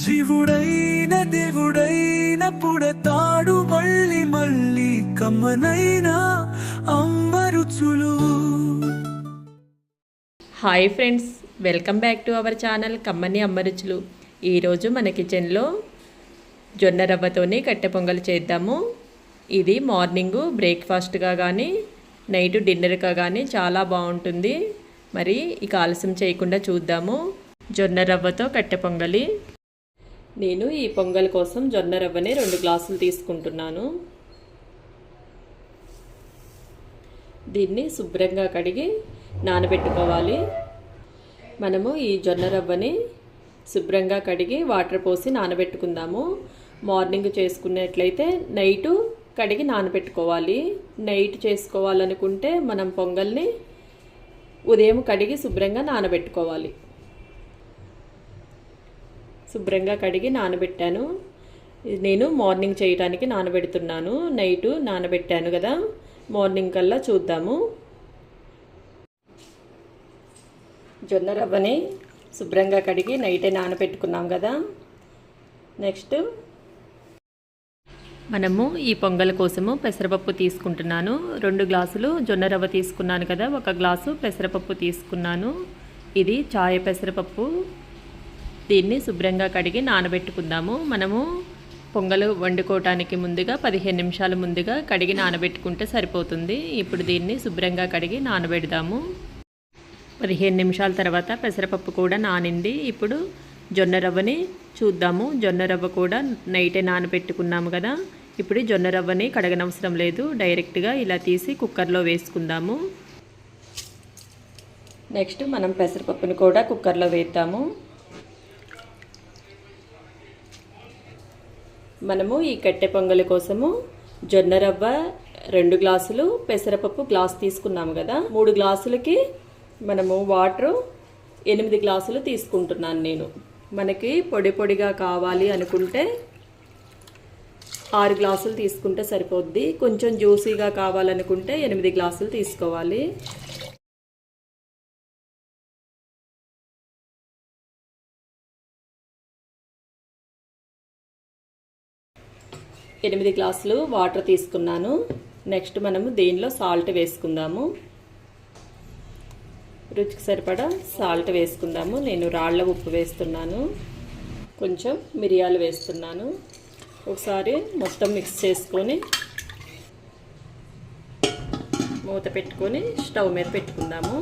జీవుడైన దేవుడైన పుడతాడు మళ్ళీ మళ్ళీ కమ్మనైన అమ్మరుచులు. Hi friends welcome back to our channel కమ్మని అమ్మరుచులు. ఈరోజు మన కిచెన్లో జొన్న రవ్వతోని కట్టె పొంగల్ చేద్దాము. ఇది మార్నింగు బ్రేక్ఫాస్ట్గా కానీ నైట్ డిన్నర్గా కానీ చాలా బాగుంటుంది. మరి ఇక ఆలస్యం చేయకుండా చూద్దాము. జొన్న రవ్వతో కట్టె పొంగలి. నేను ఈ పొంగల్ కోసం జొన్న రవ్వని రెండు గ్లాసులు తీసుకుంటున్నాను. దీన్ని శుభ్రంగా కడిగి నానబెట్టుకోవాలి. మనము ఈ జొన్న రవ్వని శుభ్రంగా కడిగి వాటర్ పోసి నానబెట్టుకుందాము. మార్నింగ్ చేసుకున్నట్లయితే నైటు కడిగి నానబెట్టుకోవాలి. నైట్ చేసుకోవాలనుకుంటే మనం పొంగల్ని ఉదయం కడిగి శుభ్రంగా నానబెట్టుకోవాలి. శుభ్రంగా కడిగి నానబెట్టాను. నేను మార్నింగ్ చేయడానికి నానబెడుతున్నాను. నైటు నానబెట్టాను కదా. మార్నింగ్ కల్లా చూద్దాము. జొన్న రవ్వని శుభ్రంగా కడిగి నైటే నానబెట్టుకున్నాం కదా. నెక్స్ట్ మనము ఈ పొంగల్ కోసము పెసరపప్పు తీసుకుంటున్నాను. రెండు గ్లాసులు జొన్న రవ్వ తీసుకున్నాను కదా. ఒక గ్లాసు పెసరపప్పు తీసుకున్నాను. ఇది చాయ పెసరపప్పు. దీన్ని శుభ్రంగా కడిగి నానబెట్టుకుందాము. మనము పొంగలు వండుకోవటానికి ముందుగా పదిహేను నిమిషాల ముందుగా కడిగి నానబెట్టుకుంటే సరిపోతుంది. ఇప్పుడు దీన్ని శుభ్రంగా కడిగి నానబెడదాము. పదిహేను నిమిషాల తర్వాత పెసరపప్పు కూడా నానింది. ఇప్పుడు జొన్న రవ్వని చూద్దాము. జొన్న రవ్వ కూడా నైటే నానబెట్టుకున్నాము కదా. ఇప్పుడు జొన్న రవ్వని కడగనవసరం లేదు. డైరెక్ట్గా ఇలా తీసి కుక్కర్లో వేసుకుందాము. నెక్స్ట్ మనం పెసరపప్పుని కూడా కుక్కర్లో వేద్దాము. మనము ఈ కట్టె పొంగలి కోసము జొన్న రవ్వ రెండు గ్లాసులు పెసరపప్పు గ్లాస్ తీసుకున్నాము కదా. మూడు గ్లాసులకి మనము వాటరు ఎనిమిది గ్లాసులు తీసుకుంటున్నాను నేను. మనకి పొడి పొడిగా కావాలి అనుకుంటే ఆరు గ్లాసులు తీసుకుంటే సరిపోద్ది. కొంచెం జ్యూసీగా కావాలనుకుంటే ఎనిమిది గ్లాసులు తీసుకోవాలి. ఎనిమిది గ్లాసులు వాటర్ తీసుకున్నాను. నెక్స్ట్ మనము దీనిలో సాల్ట్ వేసుకుందాము. రుచికి సరిపడా సాల్ట్ వేసుకుందాము. నేను రాళ్ళ ఉప్పు వేస్తున్నాను. కొంచెం మిరియాలు వేస్తున్నాను. ఒకసారి మొత్తం మిక్స్ చేసుకొని మూత పెట్టుకొని స్టవ్ మీద పెట్టుకుందాము.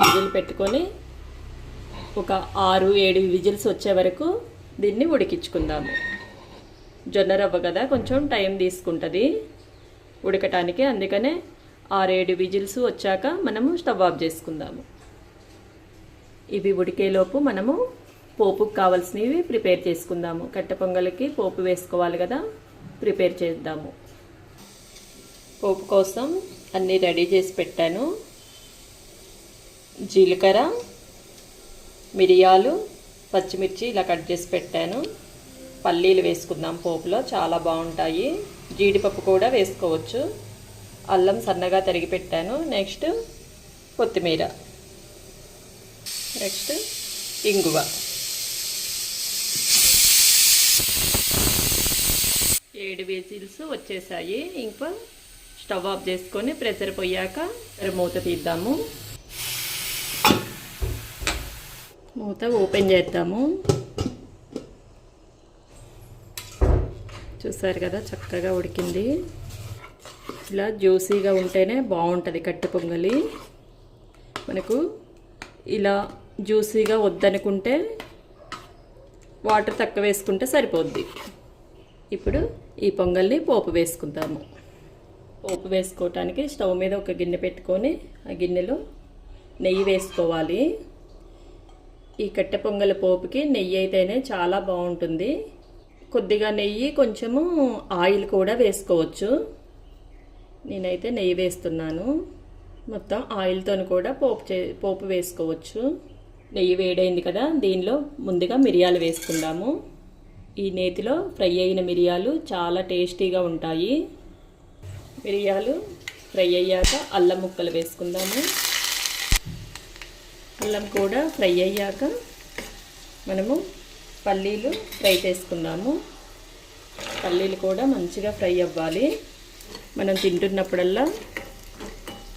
విజిల్ పెట్టుకొని ఒక ఆరు ఏడు విజిల్స్ వచ్చే వరకు దీన్ని ఉడికించుకుందాము. జొన్న రవ్వ కదా కొంచెం టైం తీసుకుంటుంది. ఉడకటానికి అందుకనే ఆరేడు విజిల్స్ వచ్చాక మనము స్టవ్ ఆఫ్ చేసుకుందాము. ఇవి ఉడికేలోపు మనము పోపుకు కావాల్సినవి ప్రిపేర్ చేసుకుందాము. కట్టె పొంగలికి పోపు వేసుకోవాలి కదా ప్రిపేర్ చేద్దాము. పోపు కోసం అన్నీ రెడీ చేసి పెట్టాను. జీలకర్ర మిరియాలు పచ్చిమిర్చి ఇలా కట్ చేసి పెట్టాను. పల్లీలు వేసుకుందాం పోపులో చాలా బాగుంటాయి. జీడిపప్పు కూడా వేసుకోవచ్చు. అల్లం సన్నగా తరిగి పెట్టాను. నెక్స్ట్ కొత్తిమీర. నెక్స్ట్ ఇంగువ. ఏడు వేజిల్స్ వచ్చేసాయి. ఇంకా స్టవ్ ఆఫ్ చేసుకొని ప్రెషర్ పోయాక మూత తీద్దాము. మూత ఓపెన్ చేద్దాము. చూసారు కదా చక్కగా ఉడికింది. ఇలా జ్యూసీగా ఉంటేనే బాగుంటుంది కట్టె పొంగలి. మనకు ఇలా జ్యూసీగా వద్దనుకుంటే వాటర్ తక్కువ వేసుకుంటే సరిపోద్ది. ఇప్పుడు ఈ పొంగల్ని పోపు వేసుకుందాము. పోపు వేసుకోవటానికి స్టవ్ మీద ఒక గిన్నె పెట్టుకొని ఆ గిన్నెలో నెయ్యి వేసుకోవాలి. ఈ కట్టె పొంగల పోపుకి నెయ్యి అయితేనే చాలా బాగుంటుంది. కొద్దిగా నెయ్యి కొంచెము ఆయిల్ కూడా వేసుకోవచ్చు. నేనైతే నెయ్యి వేస్తున్నాను. మొత్తం ఆయిల్తో కూడా పోపు చే పోపు వేసుకోవచ్చు. నెయ్యి వేడైంది కదా దీనిలో ముందుగా మిరియాలు వేసుకుందాము. ఈ నేతిలో ఫ్రై అయిన మిరియాలు చాలా టేస్టీగా ఉంటాయి. మిరియాలు ఫ్రై అయ్యాక అల్లం ముక్కలు వేసుకుందాము. అల్లం కూడా ఫ్రై అయ్యాక మనము పల్లీలు ఫ్రై చేసుకుందాము పల్లీలు కూడా మంచిగా ఫ్రై అవ్వాలి. మనం తింటున్నప్పుడల్లా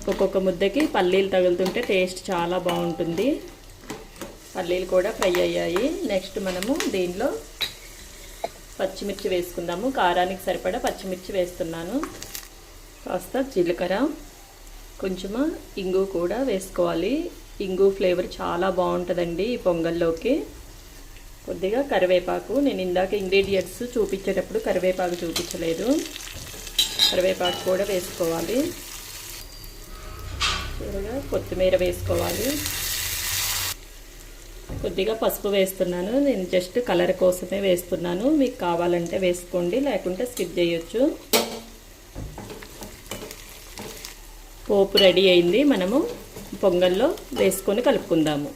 ఒక్కొక్క ముద్దకి పల్లీలు తగులుతుంటే టేస్ట్ చాలా బాగుంటుంది. పల్లీలు కూడా ఫ్రై అయ్యాయి. నెక్స్ట్ మనము దీనిలో పచ్చిమిర్చి వేసుకుందాము. కారానికి సరిపడా పచ్చిమిర్చి వేస్తున్నాను. కాస్త జీలకర్ర కొంచెము ఇంగు కూడా వేసుకోవాలి. ఇంగు ఫ్లేవర్ చాలా బాగుంటుందండి ఈ పొంగల్లోకి. కొద్దిగా కరివేపాకు నేను ఇందాక ఇంగ్రీడియంట్స్ చూపించేటప్పుడు కరివేపాకు చూపించలేదు. కరివేపాకు కూడా వేసుకోవాలి. చివరగా కొత్తిమీర వేసుకోవాలి. కొద్దిగా పసుపు వేస్తున్నాను. నేను జస్ట్ కలర్ కోసమే వేస్తున్నాను. మీకు కావాలంటే వేసుకోండి లేకుంటే స్కిప్ చేయొచ్చు. పోపు రెడీ అయింది మనము. పొంగల్లో వేసుకొని కలుపుకుందాము.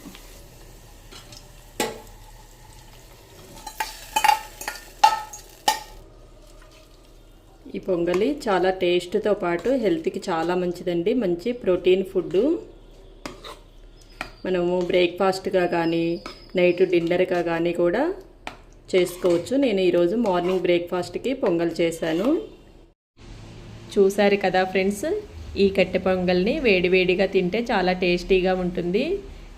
ఈ పొంగలి చాలా టేస్ట్తో పాటు హెల్త్కి చాలా మంచిదండి. మంచి ప్రోటీన్ ఫుడ్ మనము బ్రేక్ఫాస్ట్గా కానీ నైట్ డిన్నర్గా కానీ కూడా చేసుకోవచ్చు. నేను ఈరోజు మార్నింగ్ బ్రేక్ఫాస్ట్కి పొంగల్ చేశాను. చూశారు కదా ఫ్రెండ్స్? ఈ కట్టె పొంగల్ని వేడివేడిగా తింటే చాలా టేస్టీగా ఉంటుంది.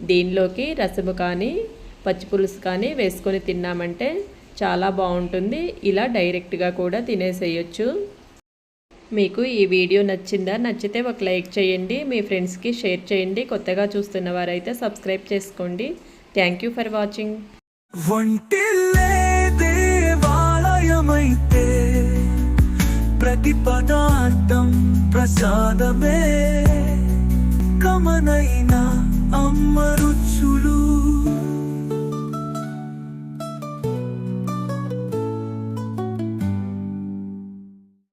దీనిలోకి రసము కానీ పచ్చిపులుసు కానీ వేసుకొని తిన్నామంటే చాలా బాగుంటుంది. ఇలా డైరెక్ట్గా కూడా తినేసేయచ్చు. మీకు ఈ వీడియో నచ్చిందా? నచ్చితే ఒక లైక్ చేయండి. మీ ఫ్రెండ్స్కి షేర్ చేయండి. కొత్తగా చూస్తున్న వారైతే సబ్స్క్రైబ్ చేసుకోండి. Thank you for watching. ప్రతి పదార్థం ప్రసాదమే కమనైన అమ్మరు.